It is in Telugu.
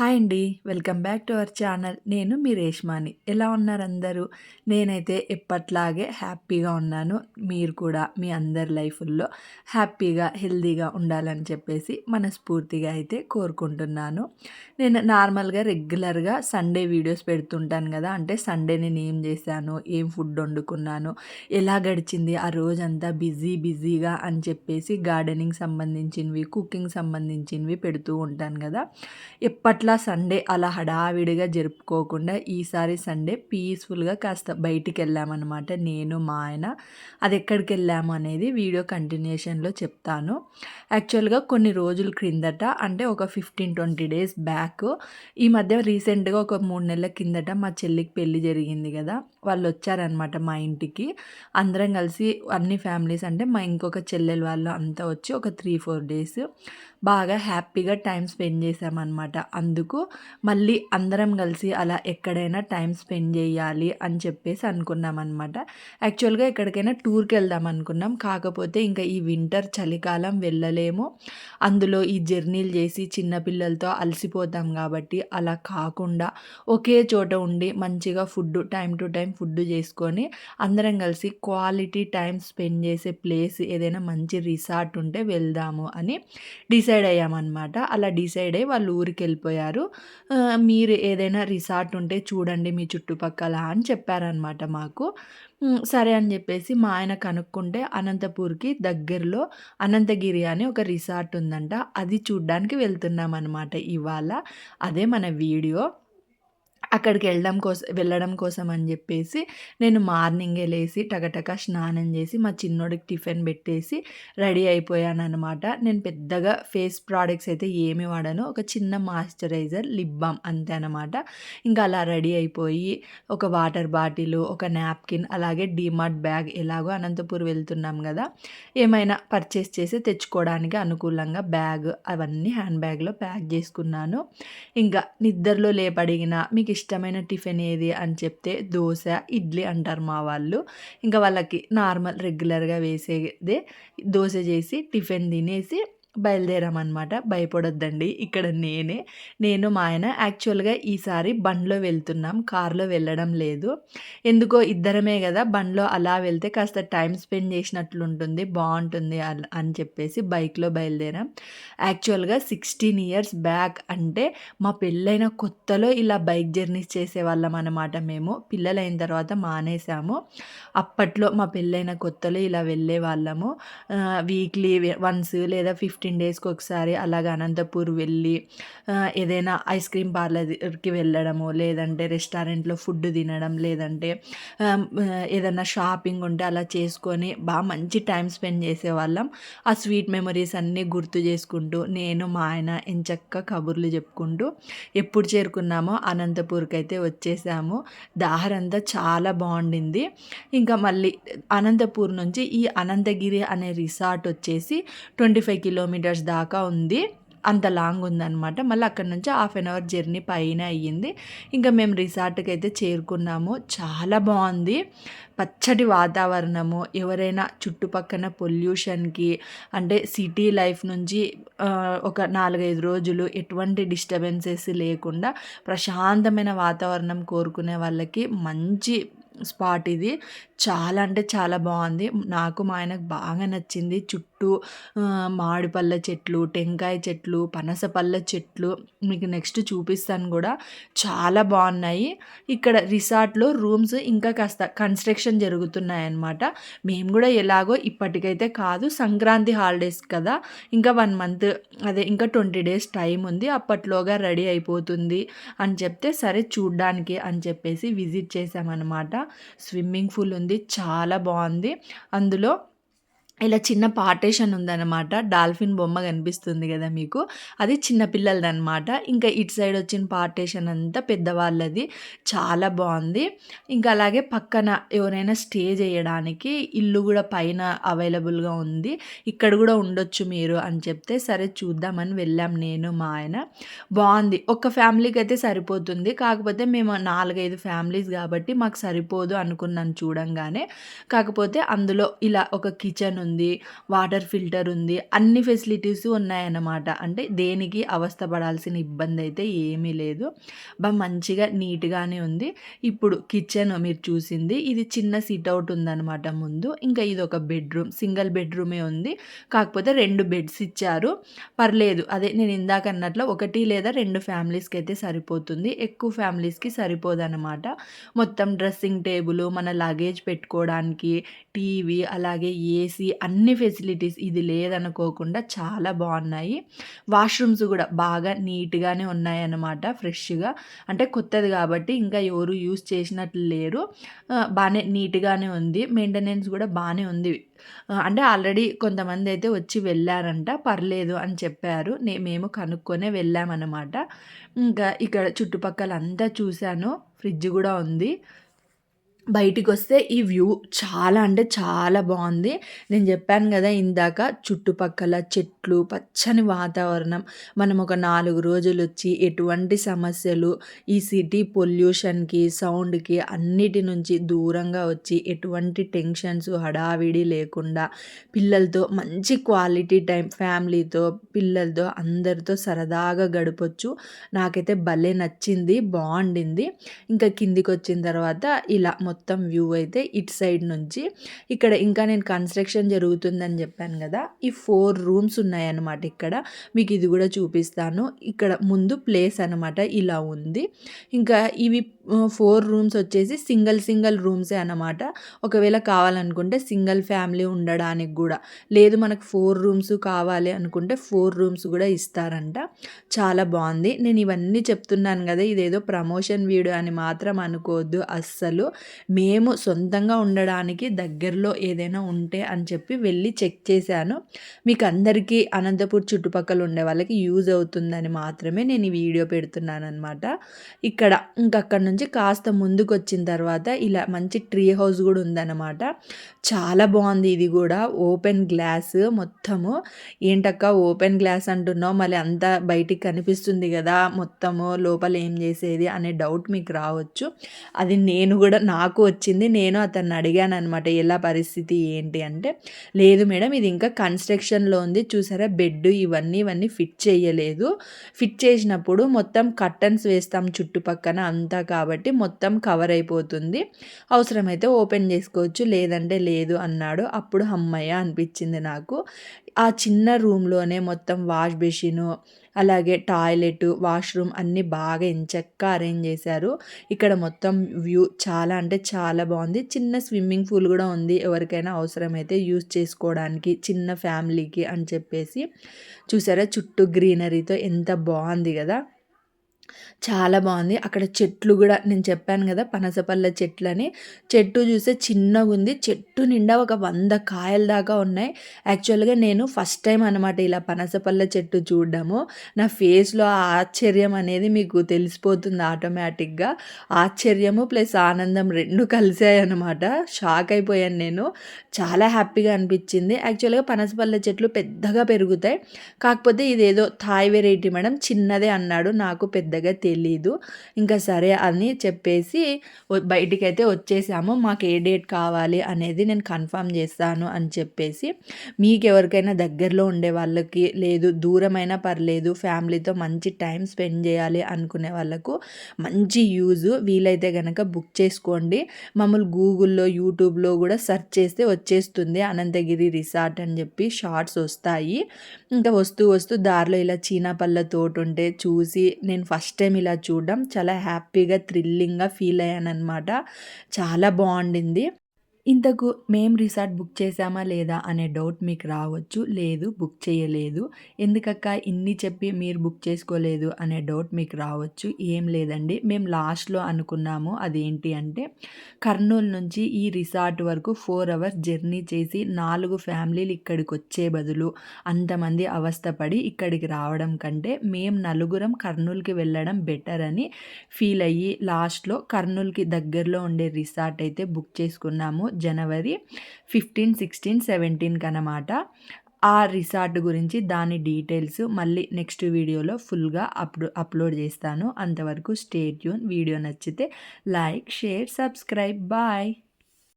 హాయ్ అండి. Welcome back to our channel. నేను మీ రేష్మాని. ఎలా ఉన్నారు అందరూ? నేనైతే ఎప్పట్లాగే హ్యాపీగా ఉన్నాను. మీరు కూడా మీ అందరి లైఫ్లో హ్యాపీగా హెల్తీగా ఉండాలని చెప్పేసి మనస్ఫూర్తిగా అయితే కోరుకుంటున్నాను. నేను నార్మల్గా రెగ్యులర్గా సండే వీడియోస్ పెడుతుంటాను కదా. అంటే సండే నేను ఏం చేశాను ఏం ఫుడ్ వండుకున్నాను ఎలా గడిచింది ఆ రోజంతా బిజీ బిజీగా అని చెప్పేసి గార్డెనింగ్ సంబంధించినవి కుకింగ్ సంబంధించినవి పెడుతూ ఉంటాను కదా. ఎప్పట్లా అట్లా సండే అలా హడావిడిగా జరుపుకోకుండా ఈసారి సండే పీస్ఫుల్గా కాస్త బయటికి వెళ్ళామన్నమాట నేను మా ఆయన. అది ఎక్కడికి వెళ్ళాము అనేది వీడియో కంటిన్యూషన్లో చెప్తాను. యాక్చువల్గా కొన్ని రోజుల క్రిందట అంటే ఒక ఫిఫ్టీన్ ట్వంటీ డేస్ బ్యాక్ ఈ మధ్య రీసెంట్గా ఒక మూడు నెలల కిందట మా చెల్లికి పెళ్ళి జరిగింది కదా. వాళ్ళు వచ్చారనమాట మా ఇంటికి. అందరం కలిసి అన్ని ఫ్యామిలీస్ అంటే మా ఇంకొక చెల్లెలు వాళ్ళు అంతా వచ్చి ఒక త్రీ ఫోర్ డేస్ బాగా హ్యాపీగా టైం స్పెండ్ చేసామన్నమాట అందుకు మళ్ళీ అందరం కలిసి అలా ఎక్కడైనా టైం స్పెండ్ చేయాలి అని చెప్పేసి అనుకున్నాం అనమాట యాక్చువల్గా ఎక్కడికైనా టూర్కి వెళ్దాం అనుకున్నాం. కాకపోతే ఇంకా ఈ వింటర్ చలికాలం వెళ్ళలేము. అందులో ఈ జర్నీలు చేసి చిన్నపిల్లలతో అలసిపోతాం కాబట్టి అలా కాకుండా ఒకే చోట ఉండి మంచిగా food time to time food చేసుకొని అందరం కలిసి క్వాలిటీ టైం స్పెండ్ చేసే ప్లేస్ ఏదైనా మంచి రిసార్ట్ ఉంటే వెళ్దాము అని డిసైడ్ అయ్యామన్నమాట. అలా డిసైడ్ అయ్యి వాళ్ళు ఊరికి వెళ్ళిపోయారు మీరు ఏదైనా రిసార్ట్ ఉంటే చూడండి మీ చుట్టుపక్కల అని చెప్పారనమాట మాకు. సరే అని చెప్పేసి మా ఆయన కనుక్కుంటే అనంతపూర్కి దగ్గరలో అనంతగిరి అని ఒక రిసార్ట్ ఉందంట. అది చూడ్డానికి వెళ్తున్నాం అనమాట ఇవాళ. అదే మన వీడియో. అక్కడికి వెళ్ళడం కోసం వెళ్ళడం కోసం అని చెప్పేసి నేను మార్నింగే లేచి టకటక స్నానం చేసి మా చిన్నోడికి టిఫిన్ పెట్టేసి రెడీ అయిపోయాను అనమాట నేను పెద్దగా ఫేస్ ప్రోడక్ట్స్ అయితే ఏమి వాడాను. ఒక చిన్న మాయిశ్చరైజర్ లిప్ బామ్ అంతే అనమాట ఇంకా అలా రెడీ అయిపోయి ఒక వాటర్ బాటిల్ ఒక నాప్కిన్ అలాగే డిమార్ట్ బ్యాగ్ ఎలాగో అనంతపూర్ వెళ్తున్నాం కదా. ఏమైనా పర్చేస్ చేసి తెచ్చుకోవడానికి అనుకూలంగా బ్యాగ్ అవన్నీ హ్యాండ్ బ్యాగ్లో ప్యాక్ చేసుకున్నాను. ఇంకా నిద్రలో లేపడిగిన మీకు ఇష్టమైన టిఫిన్ ఏది అని చెప్తే దోశ ఇడ్లీ అంటారు మా వాళ్ళు. ఇంకా వాళ్ళకి నార్మల్ రెగ్యులర్గా వేసేదే దోశ చేసి టిఫిన్ తినేసి బయలుదేరామన్నమాట. భయపడొద్దండి. ఇక్కడ నేనే. నేను మా ఆయన యాక్చువల్గా ఈసారి బండ్లో వెళ్తున్నాం. కార్లో వెళ్ళడం లేదు. ఎందుకో ఇద్దరమే కదా బండ్లో అలా వెళ్తే కాస్త టైం స్పెండ్ చేసినట్లు ఉంటుంది బాగుంటుంది అని చెప్పేసి బైక్లో బయలుదేరాం. యాక్చువల్గా సిక్స్టీన్ ఇయర్స్ బ్యాక్ అంటే మా పెళ్ళైన కొత్తలో ఇలా బైక్ జర్నీస్ చేసేవాళ్ళం అనమాట మేము. పిల్లలైన తర్వాత మానేసాము. అప్పట్లో మా పెళ్ళైన కొత్తలో ఇలా వెళ్ళే వాళ్ళము వీక్లీ వన్స్ లేదా ఫిఫ్త్ ఫిఫ్టీన్ డేస్కి ఒకసారి అలాగ అనంతపూర్ వెళ్ళి ఏదైనా ఐస్ క్రీమ్ పార్లర్కి వెళ్ళడము లేదంటే రెస్టారెంట్లో ఫుడ్ తినడం లేదంటే ఏదైనా షాపింగ్ ఉంటే అలా చేసుకొని బాగా మంచి టైం స్పెండ్ చేసేవాళ్ళం. ఆ స్వీట్ మెమరీస్ అన్నీ గుర్తు చేసుకుంటూ నేను మా ఆయన ఎంచక్క కబుర్లు చెప్పుకుంటూ ఎప్పుడు చేరుకున్నామో అనంతపూర్కి అయితే వచ్చేసాము. దాహరంతా చాలా బాగుండింది. ఇంకా మళ్ళీ అనంతపూర్ నుంచి ఈ అనంతగిరి అనే రిసార్ట్ వచ్చేసి ట్వంటీ ఫైవ్ కిలోమీటర్స్ కిలోమీటర్స్ దాకా ఉంది. అంత లాంగ్ ఉందన్నమాట. మళ్ళీ అక్కడ నుంచి హాఫ్ అన్ అవర్ జర్నీ పైన అయ్యింది. ఇంకా మేము రిసార్ట్కి అయితే చేరుకున్నాము. చాలా బాగుంది. పచ్చటి వాతావరణము ఎవరైనా చుట్టుపక్కన పొల్యూషన్కి అంటే సిటీ లైఫ్ నుంచి ఒక నాలుగైదు రోజులు ఎటువంటి డిస్టర్బెన్సెస్ లేకుండా ప్రశాంతమైన వాతావరణం కోరుకునే వాళ్ళకి మంచి స్పాట్ ఇది. చాలా అంటే చాలా బాగుంది. నాకు మా ఆయనకు బాగా నచ్చింది. చుట్టూ మామిడిపళ్ళ చెట్లు టెంకాయ చెట్లు పనసపళ్ళ చెట్లు మీకు నెక్స్ట్ చూపిస్తాను కూడా. చాలా బాగున్నాయి. ఇక్కడ రిసార్ట్లో రూమ్స్ ఇంకా కాస్త కన్స్ట్రక్షన్ జరుగుతున్నాయి అన్నమాట మేము కూడా ఎలాగో ఇప్పటికైతే కాదు సంక్రాంతి హాలిడేస్ కదా. ఇంకా వన్ మంత్ అదే ఇంకా ట్వంటీ డేస్ టైం ఉంది. అప్పట్లోగా రెడీ అయిపోతుంది అని చెప్తే సరే చూడ్డానికి అని చెప్పేసి విజిట్ చేశామన్నమాట. స్విమ్మింగ్ పూల్ ఉంది చాలా బాగుంది. అందులో ఇలా చిన్న పార్టేషన్ ఉందన్నమాట. డాల్ఫిన్ బొమ్మ కనిపిస్తుంది కదా మీకు. అది చిన్నపిల్లలది అనమాట ఇంకా ఇటు సైడ్ వచ్చిన పార్టేషన్ అంతా పెద్దవాళ్ళది. చాలా బాగుంది. ఇంకా అలాగే పక్కన ఎవరైనా స్టే చేయడానికి ఇల్లు కూడా పైన అవైలబుల్గా ఉంది. ఇక్కడ కూడా ఉండొచ్చు మీరు అని చెప్తే సరే చూద్దామని వెళ్ళాం నేను మా ఆయన. బాగుంది. ఒక ఫ్యామిలీకి అయితే సరిపోతుంది. కాకపోతే మేము నాలుగైదు ఫ్యామిలీస్ కాబట్టి మాకు సరిపోదు అనుకున్నాను చూడంగానే. కాకపోతే అందులో ఇలా ఒక కిచెన్ ఉంది ఉంది వాటర్ ఫిల్టర్ ఉంది అన్ని ఫెసిలిటీస్ ఉన్నాయన్నమాట. అంటే దేనికి అవస్థ పడాల్సిన ఇబ్బంది అయితే ఏమీ లేదు. బా మంచిగా నీట్గానే ఉంది. ఇప్పుడు కిచెన్ మీరు చూసింది ఇది చిన్న సిట్అవుట్ ఉందన్నమాట ముందు. ఇంకా ఇది ఒక బెడ్రూమ్ సింగిల్ బెడ్రూమే ఉంది. కాకపోతే రెండు బెడ్స్ ఇచ్చారు. పర్లేదు అదే నేను ఇందాక అన్నట్లు ఒకటి లేదా రెండు ఫ్యామిలీస్కి అయితే సరిపోతుంది. ఎక్కువ ఫ్యామిలీస్కి సరిపోదన్నమాట. మొత్తం డ్రెస్సింగ్ టేబుల్ మన లగేజ్ పెట్టుకోవడానికి టీవీ అలాగే ఏసీ అన్ని ఫెసిలిటీస్ ఇది లేదనుకోకుండా చాలా బాగున్నాయి. వాష్రూమ్స్ కూడా బాగా నీట్గానే ఉన్నాయన్నమాట ఫ్రెష్గా. అంటే కొత్తది కాబట్టి ఇంకా ఎవరు యూస్ చేసినట్లు లేరు. బాగానే నీట్గానే ఉంది. మెయింటెనెన్స్ కూడా బాగానే ఉంది. అంటే ఆల్రెడీ కొంతమంది అయితే వచ్చి వెళ్ళారంట పర్లేదు అని చెప్పారు. నే మేము కనుక్కొనే వెళ్ళామన్నమాట. ఇంకా ఇక్కడ చుట్టుపక్కల అంతా చూశాను. ఫ్రిడ్జ్ కూడా ఉంది. బయటికి వస్తే ఈ వ్యూ చాలా అంటే చాలా బాగుంది. నేను చెప్పాను కదా ఇందాక చుట్టుపక్కల చెట్లు పచ్చని వాతావరణం మనం ఒక నాలుగు రోజులు వచ్చి ఎటువంటి సమస్యలు ఈ సిటీ పొల్యూషన్కి సౌండ్కి అన్నిటి నుంచి దూరంగా వచ్చి ఎటువంటి టెన్షన్స్ హడావిడి లేకుండా పిల్లలతో మంచి క్వాలిటీ టైం ఫ్యామిలీతో పిల్లలతో అందరితో సరదాగా గడపచ్చు. నాకైతే భలే నచ్చింది బాగుండింది. ఇంకా కిందికి వచ్చిన తర్వాత ఇలా మొత్తం మొత్తం వ్యూ అయితే ఇటు సైడ్ నుంచి. ఇక్కడ ఇంకా నేను కన్స్ట్రక్షన్ జరుగుతుందని చెప్పాను కదా ఈ ఫోర్ రూమ్స్ ఉన్నాయన్నమాట ఇక్కడ. మీకు ఇది కూడా చూపిస్తాను. ఇక్కడ ముందు ప్లేస్ అనమాట ఇలా ఉంది. ఇంకా ఇవి ఫోర్ రూమ్స్ వచ్చేసి సింగిల్ సింగిల్ రూమ్సే అనమాట ఒకవేళ కావాలనుకుంటే సింగిల్ ఫ్యామిలీ ఉండడానికి కూడా. లేదు మనకు ఫోర్ రూమ్స్ కావాలి అనుకుంటే ఫోర్ రూమ్స్ కూడా ఇస్తారంట. చాలా బాగుంది. నేను ఇవన్నీ చెప్తున్నాను కదా ఇదేదో ప్రమోషన్ వీడియో అని మాత్రం అనుకోవద్దు అస్సలు. మేము సొంతంగా ఉండడానికి దగ్గరలో ఏదైనా ఉంటే అని చెప్పి వెళ్ళి చెక్ చేశాను. మీకు అందరికీ అనంతపూర్ చుట్టుపక్కల ఉండే వాళ్ళకి యూజ్ అవుతుందని మాత్రమే నేను ఈ వీడియో పెడుతున్నాను అనమాట ఇక్కడ ఇంకక్కడ నుంచి కాస్త ముందుకు వచ్చిన తర్వాత ఇలా మంచి ట్రీ హౌస్ కూడా ఉందన్నమాట. చాలా బాగుంది ఇది కూడా. ఓపెన్ గ్లాస్ మొత్తము. ఏంటక్క ఓపెన్ గ్లాస్ అంటున్నావు? మళ్ళీ అంతా బయటికి కనిపిస్తుంది కదా మొత్తము లోపల ఏం చేసేది అనే డౌట్ మీకు రావచ్చు. అది నేను కూడా నాకు నాకు వచ్చింది నేను అతన్ని అడిగాను అనమాట ఎలా పరిస్థితి ఏంటి? అంటే లేదు మేడం ఇది ఇంకా కన్స్ట్రక్షన్లో ఉంది చూసారా బెడ్ ఇవన్నీ ఇవన్నీ ఫిట్ చేయలేదు. ఫిట్ చేసినప్పుడు మొత్తం కర్టన్స్ వేస్తాం చుట్టుపక్కన అంతా కాబట్టి మొత్తం కవర్ అయిపోతుంది. అవసరమైతే ఓపెన్ చేసుకోవచ్చు లేదంటే లేదు అన్నాడు. అప్పుడు అమ్మయ్య అనిపించింది నాకు. ఆ చిన్న రూమ్లోనే మొత్తం వాష్ బెషిను అలాగే టాయిలెట్ వాష్రూమ్ అన్నీ బాగా ఎంచక్క అరేంజ్ చేశారు. ఇక్కడ మొత్తం వ్యూ చాలా అంటే చాలా బాగుంది చిన్న స్విమ్మింగ్ పూల్ కూడా ఉంది. ఎవరికైనా అవసరమైతే యూజ్ చేసుకోవడానికి చిన్న ఫ్యామిలీకి అని చెప్పేసి. చూసారా? చుట్టూ గ్రీనరీతో ఎంత బాగుంది కదా! చాలా బాగుంది. అక్కడ చెట్లు కూడా నేను చెప్పాను కదా పనసపల్ల చెట్లు అని చెట్టు చూస్తే చిన్నగా ఉంది. చెట్టు నిండా ఒక వంద కాయల దాకా ఉన్నాయి. యాక్చువల్గా నేను ఫస్ట్ టైం అనమాట ఇలా పనసపల్ల చెట్టు చూడడము. నా ఫేస్లో ఆశ్చర్యం అనేది మీకు తెలిసిపోతుంది ఆటోమేటిక్గా. ఆశ్చర్యము ప్లస్ ఆనందం రెండు కలిసాయి అనమాట షాక్ అయిపోయాను నేను. చాలా హ్యాపీగా అనిపించింది. యాక్చువల్గా పనసపల్ల చెట్లు పెద్దగా పెరుగుతాయి. కాకపోతే ఇదేదో థాయ్ వెరైటీ మేడం. చిన్నదే అన్నాడు. నాకు పెద్దగా తెలీదు. ఇంకా సరే అని చెప్పేసి బయటికి అయితే వచ్చేసాము. మాకు ఏ డేట్ కావాలి అనేది నేను కన్ఫర్మ్ చేస్తాను అని చెప్పేసి మీకు ఎవరికైనా దగ్గరలో ఉండే వాళ్ళకి లేదు దూరమైనా పర్లేదు ఫ్యామిలీతో మంచి టైం స్పెండ్ చేయాలి అనుకునే వాళ్ళకు మంచి యూజ్ వీలైతే కనుక బుక్ చేసుకోండి. మమ్మల్ని గూగుల్లో యూట్యూబ్లో కూడా సెర్చ్ చేస్తే వచ్చేస్తుంది. అనంతగిరి రిసార్ట్ అని చెప్పి షార్ట్స్ వస్తాయి. ఇంకా వస్తూ వస్తూ దారిలో ఇలా చీనాపల్ల తోట ఉంటే చూసి నేను ఫస్ట్ ఫస్ట్ టైం ఇలా చూడడం. చాలా హ్యాపీగా థ్రిల్లింగ్గా ఫీల్ అయ్యాను అనమాట చాలా బాగుండింది ఇంతకు మేము రిసార్ట్ బుక్ చేసామా లేదా అనే డౌట్ మీకు రావచ్చు. లేదు బుక్ చేయలేదు. ఎందుకక్క? ఇన్ని చెప్పి మీరు బుక్ చేసుకోలేదు అనే డౌట్ మీకు రావచ్చు. ఏం లేదండి. మేము లాస్ట్లో అనుకున్నాము అదేంటి అంటే కర్నూలు నుంచి ఈ రిసార్ట్ వరకు ఫోర్ అవర్స్ జర్నీ చేసి నాలుగు ఫ్యామిలీలు ఇక్కడికి వచ్చే బదులు అంతమంది అవస్థపడి ఇక్కడికి రావడం కంటే మేము నలుగురం కర్నూలుకి వెళ్ళడం బెటర్ అని ఫీల్ అయ్యి లాస్ట్లో కర్నూలుకి దగ్గరలో ఉండే రిసార్ట్ అయితే బుక్ చేసుకున్నాము. జనవరి ఫిఫ్టీన్ సిక్స్టీన్ సెవెంటీన్కి అనమాట ఆ రిసార్ట్ గురించి దాని డీటెయిల్స్ మళ్ళీ నెక్స్ట్ వీడియోలో ఫుల్గా అప్లో అప్లోడ్ చేస్తాను. అంతవరకు స్టేట్ యూన్ వీడియో నచ్చితే లైక్ షేర్ సబ్స్క్రైబ్. బాయ్.